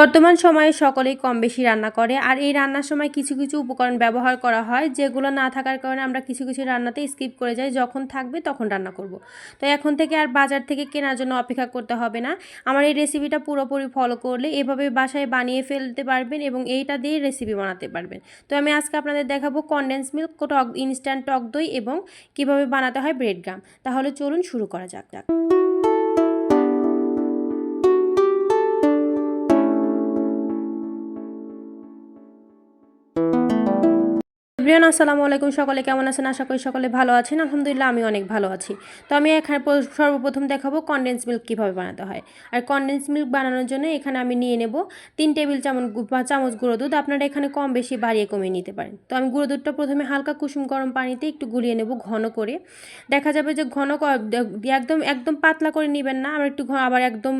বর্তমান সময়ে সকলেই কম বেশি রান্না করে, আর এই রান্নার সময় কিছু কিছু উপকরণ ব্যবহার করা হয়, যেগুলো না থাকার কারণে আমরা কিছু কিছু রান্নাতে স্কিপ করে যাই, যখন থাকবে তখন রান্না করব। তো এখন থেকে আর বাজার থেকে কেনার জন্য অপেক্ষা করতে হবে না। আমার এই রেসিপিটা পুরোপুরি ফলো করলে এভাবে বাসায় বানিয়ে ফেলতে পারবেন এবং এইটা দিয়ে রেসিপি বানাতে পারবেন। তো আমি আজকে আপনাদের দেখাবো কনডেন্স মিল্ক টক ইনস্ট্যান্ট টক দই এবং কীভাবে বানাতে হয় ব্রেড গ্রাম তাহলে চলুন শুরু করা যাক যাক। এভরিওয়ান, আসসালামু আলাইকুম। সকলে কেমন আছেন? আশা করি সকলে ভালো আছেন। আলহামদুলিল্লাহ আমি অনেক ভালো আছি। তো আমি এখানে সর্বপ্রথম দেখাবো কনডেন্স মিল্ক কীভাবে বানাতে হয়। আর কনডেন্স মিল্ক বানানোর জন্য এখানে আমি নিয়ে নেব তিন টেবিল চামচ চামচ গুঁড়ো দুধ। আপনারা এখানে কম বেশি বাড়িয়ে কমিয়ে নিতে পারেন। তো আমি গুঁড়ো দুধটা প্রথমে হালকা কুসুম গরম পানিতে একটু গুলিয়ে নেব ঘন করে। দেখা যাবে যে ঘন একদম একদম পাতলা করে নেবেন না, আবার একটু আবার একদম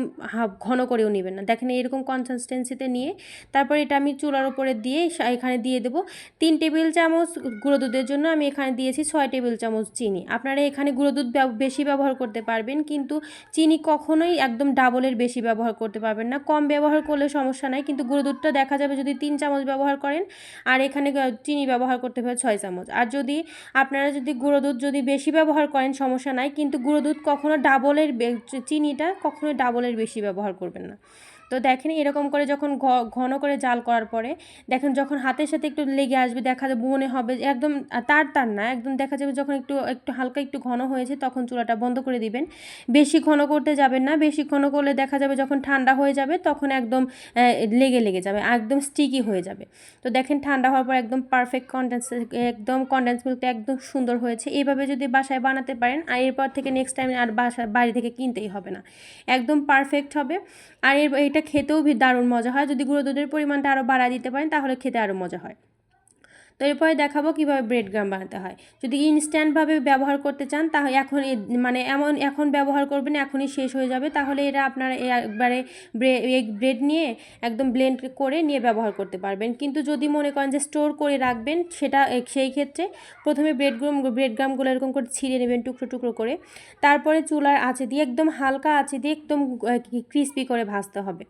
ঘন করেও নেবেন না। দেখেন এরকম কনসিস্টেন্সিতে নিয়ে তারপর এটা আমি চুলার উপরে দিয়ে এখানে দিয়ে দেবো তিন টেবিল চামচ গুঁড়ো দুধের জন্য আমি এখানে দিয়েছি ছয় টেবিল চামচ চিনি। আপনারা এখানে গুঁড়ো দুধ বেশি ব্যবহার করতে পারবেন, কিন্তু চিনি কখনোই একদম ডাবলের বেশি ব্যবহার করতে পারবেন না। কম ব্যবহার করলে সমস্যা নাই, কিন্তু গুঁড়ো দুধটা দেখা যাবে যদি তিন চামচ ব্যবহার করেন, আর এখানে চিনি ব্যবহার করতে হবে ছয় চামচ। আর যদি আপনারা যদি গুঁড়ো দুধ যদি বেশি ব্যবহার করেন, সমস্যা নাই, কিন্তু গুঁড়ো দুধ কখনো ডাবলের চিনিটা কখনো ডাবলের বেশি ব্যবহার করবেন না। তো দেখেন এরকম করে যখন ঘন করে জাল করার পরে, দেখেন যখন হাতের সাথে একটু লেগে আসবে, দেখা যাবে মনে হবে, একদম তার তার না, একদম দেখা যাবে যখন একটু একটু হালকা একটু ঘন হয়েছে, তখন চুলাটা বন্ধ করে দিবেন। বেশি ঘন করতে যাবেন না, বেশি ঘন করলে দেখা যাবে যখন ঠান্ডা হয়ে যাবে, তখন একদম লেগে লেগে যাবে, একদম স্টিকি হয়ে যাবে। তো দেখেন ঠান্ডা হওয়ার পর একদম পারফেক্ট কন্ডেন্স একদম কন্ডেন্স মিল্কটা একদম সুন্দর হয়েছে। এইভাবে যদি বাসায় বানাতে পারেন, আর এরপর থেকে নেক্সট টাইম আর বাসা, বাড়ি থেকে কিনতেই হবে না। একদম পারফেক্ট হবে। আর এর, এটা খেতেও দারুণ মজা হয়। যদি গুঁড়ো দুধের পরিমাণটা আরও বাড়া দিতে পারেন, তাহলে খেতে আরও মজা হয়। তো এরপরে দেখাবো কীভাবে ব্রেড গ্রাম বানাতে হয়। যদি ইনস্ট্যান্টভাবে ব্যবহার করতে চান, তাহলে এখন মানে এমন, এখন ব্যবহার করবেন, এখনই শেষ হয়ে যাবে। তাহলে এরা আপনারা একবারে ব্রেড নিয়ে একদম ব্লেন্ড করে নিয়ে ব্যবহার করতে পারবেন। কিন্তু যদি মনে করেন যে স্টোর করে রাখবেন, সেটা সেই ক্ষেত্রে প্রথমে ব্রেড গ্রাম ব্রেড গ্রামগুলো এরকম করে ছিঁড়ে নেবেন টুকরো টুকরো করে। তারপরে চুলার আঁচে দিয়ে, একদম হালকা আঁচে দিয়ে একদম ক্রিস্পি করে ভাজতে হবে।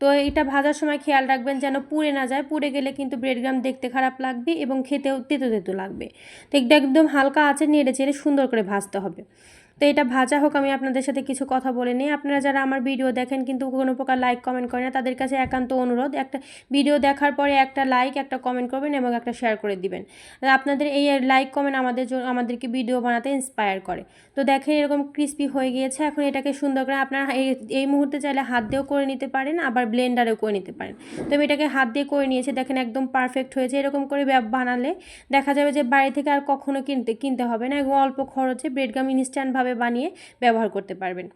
তো এটা ভাজার সময় খেয়াল রাখবেন যেন পুড়ে না যায়। পুড়ে গেলে কিন্তু ব্রেড গ্রাম দেখতে খারাপ লাগবে এবং খেতেও তেতো তেতো লাগবে। তো এটা একদম হালকা আঁচে নেড়ে চেড়ে সুন্দর করে ভাজতে হবে। তো এটা ভাজা হোক, আমি আপনাদের সাথে কিছু কথা বলে নিই। আপনারা যারা আমার ভিডিও দেখেন কিন্তু কোনো প্রকার লাইক কমেন্ট করেন না, তাদের কাছে একান্ত অনুরোধ, একটা ভিডিও দেখার পরে একটা লাইক একটা কমেন্ট করবেন এবং একটা শেয়ার করে দিবেন। আপনাদের এই লাইক কমেন্ট আমাদের আমাদেরকে ভিডিও বানাতে ইন্সপায়ার করে। তো দেখেন এরকম ক্রিস্পি হয়ে গিয়েছে, এখন এটাকে সুন্দর করে আপনারা এই মুহূর্তে চাইলে হাত দিয়েও করে নিতে পারেন, আবার ব্লেন্ডারেও করে নিতে পারেন। তো আমি এটাকে হাত দিয়ে করে নিয়েছি, দেখেন একদম পারফেক্ট হয়েছে, এরকম করে বানালে দেখা যাবে যে বাড়ি থেকে আর কখনো কিনতে কিনতে হবে না অল্প খরচে ব্রেডগাম ইনস্ট্যান্টভাবে বানিয়ে ব্যবহার করতে পারবেন।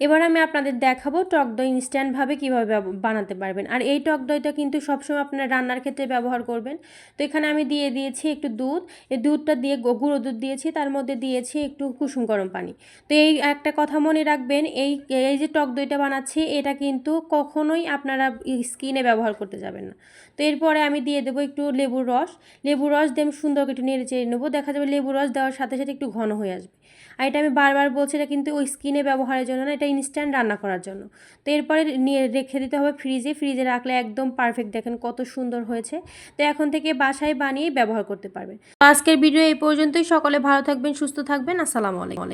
এবার আমি আপনাদের দেখাবো টক দই ইনস্ট্যান্টভাবে কীভাবে বানাতে পারবেন। আর এই টক দইটা কিন্তু সবসময় আপনারা রান্নার ক্ষেত্রে ব্যবহার করবেন। তো এখানে আমি দিয়ে দিয়েছি একটু দুধ। এই দুধটা দিয়ে গুঁড়ো দুধ দিয়েছি। তার মধ্যে দিয়েছি একটু কুসুম গরম পানি। তো এই একটা কথা মনে রাখবেন, এই এই যে টক দইটা বানাচ্ছি, এটা কিন্তু কখনোই আপনারা স্কিনে ব্যবহার করতে যাবেন না। তো এরপরে আমি দিয়ে দেবো একটু লেবুর রস। লেবুর রস দিয়ে আমি সুন্দর একটু নেড়ে চেড়ে নেব। দেখা যাবে লেবুর রস দেওয়ার সাথে সাথে একটু ঘন হয়ে আসবে। আর এটা আমি বারবার বলছি, এটা কিন্তু ওই স্কিনে ব্যবহারের জন্য না, এটা ইনস্ট্যান্ট রান্না করার জন্য। তো এরপরে নিয়ে রেখে দিতে হবে ফ্রিজে ফ্রিজে রাখলে একদম পারফেক্ট দেখেন কত সুন্দর হয়েছে। তো এখন থেকে বাসায় বানিয়ে ব্যবহার করতে পারবেন। আজকের ভিডিও এই পর্যন্তই। সকলে ভালো থাকবেন, সুস্থ থাকবেন। আসসালামু আলাইকুম।